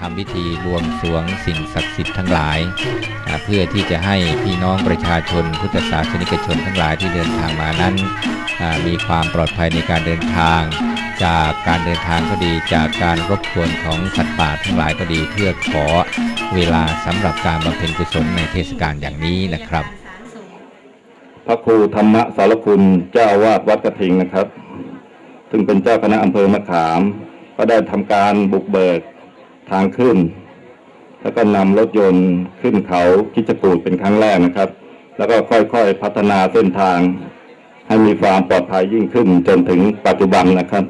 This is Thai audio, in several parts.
ทำพิธีบวงสรวงสิ่งศักดิ์สิทธิ์ทั้งหลาย เพื่อที่จะให้พี่น้องประชาชน พุทธศาสนิกชนทั้งหลายที่เดินทางมานั้น มีความปลอดภัยในการเดินทาง จากการเดินทางก็ดีจากการรบกวนของสัตว์ป่าทั้งหลายก็ดีเพื่อขอเวลาสำหรับการบำเพ็ญกุศลในเทศกาลอย่างนี้นะครับ พระครูธรรมสารคุณเจ้าวาดวัดกระทิงนะครับ ซึ่งเป็นเจ้าคณะอำเภอมะขาม ก็ได้ทำการบุกเบิก ทางขึ้น แล้วก็นำรถยนต์ขึ้นเขาคิจกูดเป็นครั้งแรกนะครับ แล้วก็ค่อยๆพัฒนาเส้นทาง ให้มีความปลอดภัยยิ่งขึ้นจนถึงปัจจุบันนะครับ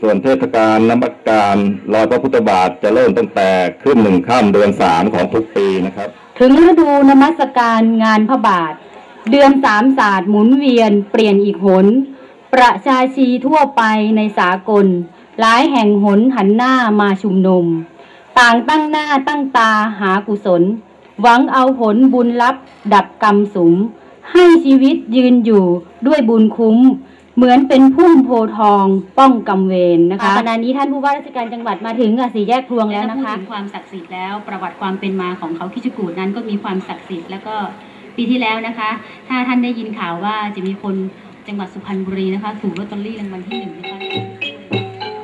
ส่วนเทศกาลน้ำมัการลอยพระพุทธบาทจะเริ่มตั้งแต่ขึ้นหนึ่งข้ามเดือนสามของทุกปีนะครับ ถึงฤดูนมัสการงานพระบาท เดือนสามศาสตร์หมุนเวียนเปลี่ยนอีกหนประชาชีทั่วไปในสากล หลายแห่งหนหันหน้ามาชุมนุม ต่างตั้งหน้าตั้งตาหากุศล หวังเอาผลบุญลับดับกรรมสุมให้ชีวิตยืนอยู่ด้วยบุญคุ้ม เหมือนเป็นพุ่มโพทองป้องกำเวรนะคะขณะนี้ท่านผู้ว่าราชการจังหวัดมาถึงสี่แยกพลวงแล้วนะคะพูดถึงความศักดิ์สิทธิ์แล้วประวัติความเป็นมาของเขาคิจกูดนั้นก็มีความศักดิ์สิทธิ์แล้วก็ปีที่แล้วนะคะ ถ้าท่านได้ยินข่าวว่าจะมีคนจังหวัดสุพรรณบุรีนะคะถูกลอตเตอรี่รางวัลที่หนึ่งนะคะ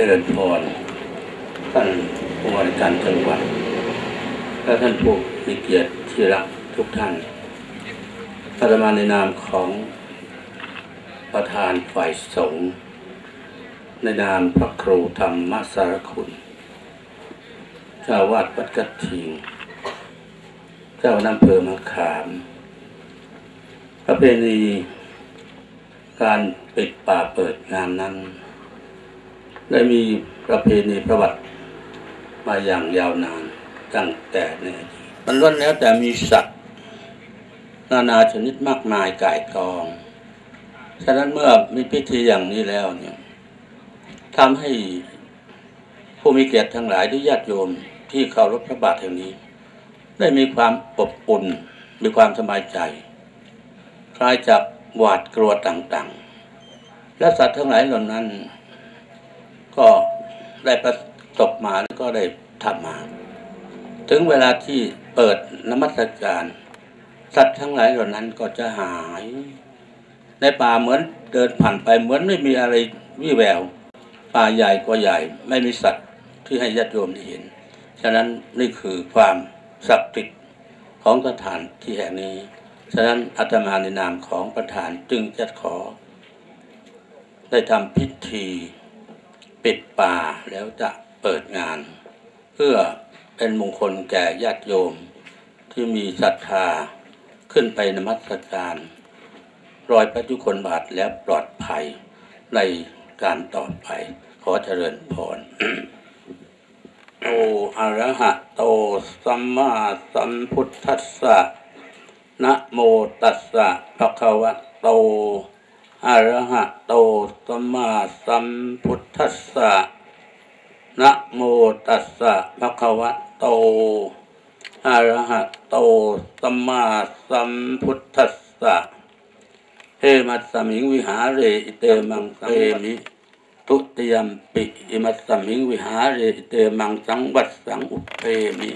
จริญพรท่านผู้ว่าราชการจังหวัดและท่านผู้มีเกียรติที่รักทุกท่านอาตมาในนามของประธานฝ่ายสงฆ์ในนามพระครูธรรมสารคุณเจ้าวาดวัดกัดทิงเจ้าน้ำเพอมะขาม ประเพณีการปิดป่าเปิดงานนั้น ได้มีประเพณีประวัติมาอย่างยาวนานตั้งแต่ในอดีตมันล้วนแล้วแต่มีสัตว์ นานาชนิดมากมายก่ายกอง ฉะนั้นเมื่อมีพิธีอย่างนี้แล้วเนี่ยทำให้ผู้มีเกียรติทั้งหลายที่ญาติโยมที่เคารพพระบาทแห่งนี้ ได้มีความอบอุ่นมีความสบายใจ คลายจากหวาดกลัวต่างๆ และสัตว์ทั้งหลายเหล่านั้น ก็ได้ประสบมาแล้วก็ได้ทำมา ถึงเวลาที่เปิดนมัสการ สัตว์ทั้งหลายเหล่านั้นก็จะหาย ในป่าเหมือนเดินผ่านไปเหมือนไม่มีอะไรวิแวว ป่าใหญ่กว่าใหญ่ ไม่มีสัตว์ที่ให้ญาติโยมได้เห็น ฉะนั้นนี่คือความศักดิ์สิทธิ์ของสถานที่แห่งนี้ ฉะนั้นอาตมาในนามของประธานจึงจะขอ ได้ทำพิธี ปิดป่าแล้วจะเปิดงาน เพื่อเป็นมงคลแก่ญาติโยมที่มีศรัทธาขึ้นไปนมัสการรอยพระยุคลบาทแล้วปลอดภัยในการต่อไป ขอเจริญพรโตอะระหะโตสัมมาสัมพุทธัสสะนะโมตัสสะภะคะวะโต อะระหะโตสัมมาสัมพุทธัสสะนะโมตัสสะภะคะวะโตอะระหะโตสัมมาสัมพุทธัสสะเฮมัสสมิงวิหาเรอิเตมังสังเมิ ทุติยมปิอิมัสสมิงวิหาเรอิเตมังสังวัตสังอุปเปมิ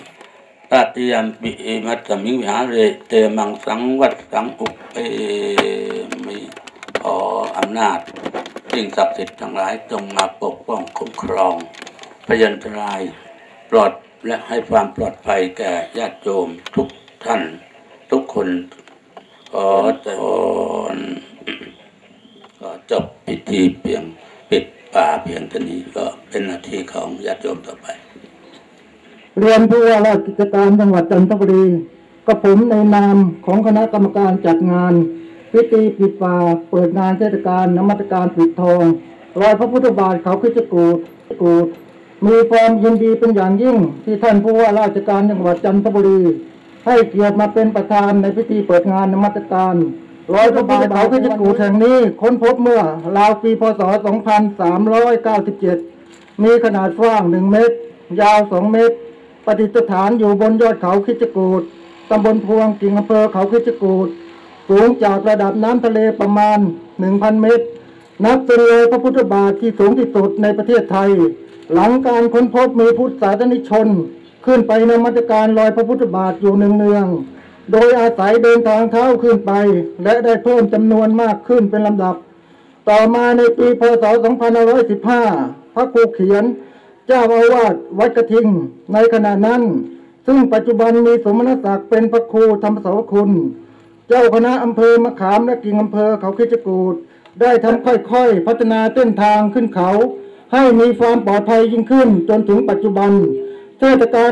ตติยมปิอิมัสสมิงวิหาเรอิเตมังสังวัตสังอุปเป ออำนาจสิ่งศักดิ์สิทธิ์ทั้งหลายจงมาปกป้องคุ้มครองพยันตรายปลอดและให้ความปลอดภัยแก่ญาติโยมทุกท่าน ทุกคนขอเจริญก็จบพิธีเพียงปิดป่าเพียงเท่านี้ก็เป็นหน้าที่ของญาติโยมต่อไป เรียนผู้ว่าราชการจังหวัดจันทบุรีกับผมในนามของคณะกรรมการจัดงาน พิธีปิดป่าเปิดงานเทศกาลนมัสการปิดทองรอยพระพุทธบาทเขาคิดจกูดกูดมีความยินดีเป็นอย่างยิ่ง ที่ท่านผู้ว่าราชการจังหวัดจันทบุรีให้เกียรติมาเป็นประธานในพิธีเปิดงานนมัสการรอยพระบาทเขาคิดจกูดแห่งนี้ค้นพบเมื่อราวปีพศ 2397 มีขนาดกว้าง 1 เมตร ยาว 2 เมตรปฏิสถานอยู่บนยอดเขาคิจกูดตำบลพวงกิ่งอำเภอเขาคิจกูด สูงจากระดับน้ำทะเลประมาณ 1,000 เมตร นับเป็นเลยพระพุทธบาทที่สูงที่สุดในประเทศไทย หลังการค้นพบมีพุทธศาสนิกชน ขึ้นไปในมัตการลอยพระพุทธบาทอยู่เนืองๆโดยอาศัยเดินทางเท้าขึ้นไป และได้เพิ่มจำนวนมากขึ้นเป็นลำดับ ต่อมาในปีพศ 2515 พระครูเขียน เจ้าอาวาสวัดกระทิงในขณะนั้นซึ่งปัจจุบันมีสมณศักดิ์เป็นพระครูธรรมสาวคุณ จ้าคณะอำเภอมะขามและกิ่งอำเภอเขาคิดจกูดได้ทำค่อยๆ พัฒนาเส้นทางขึ้นเขา ให้มีความปลอดภัยยิ่งขึ้น จนถึงปัจจุบันเทศกาล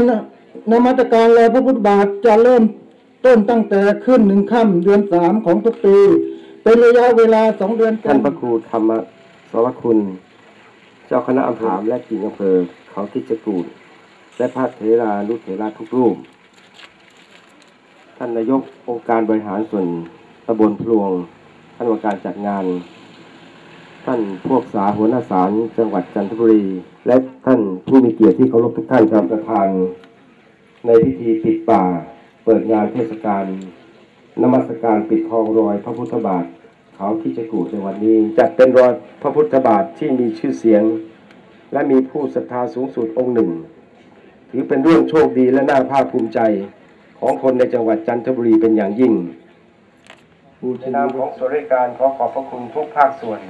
นมัสการลพระพุทธบาทจะเริ่มต้นตั้งแต่ขึ้นหนึ่งค่ำเดือนสามของทุกปี เป็นระยะเวลาสองเดือนท่านพระครูธรรมสรคุณ เจ้าคณะอำเภอและกิ่งอำเภอเขาคิดจกูดและพระเถรานุเถระทุกรูป ท่านนายกองค์การบริหารส่วนตำบลพลวง ท่านว่าการจัดงาน ท่านพวกสาหัวหน้าศาลจังหวัดจันทบุรี และท่านผู้มีเกียรติที่เคารพทุกท่านครับประธาน ในพิธีปิดป่า เปิดงานเทศกาลนมัสการปิดทองรอยพระพุทธบาทเขาที่จะกูดในวันนี้จัดเป็นรอยพระพุทธบาทที่มีชื่อเสียง และมีผู้ศรัทธาสูงสุดองค์หนึ่ง ถือเป็นเรื่องโชคดีและน่าภาคภูมิใจ ของคนในจังหวัดจันทบุรีเป็นอย่างยิ่งในนามของส่วนราชการขอขอบพระคุณทุกภาคส่วน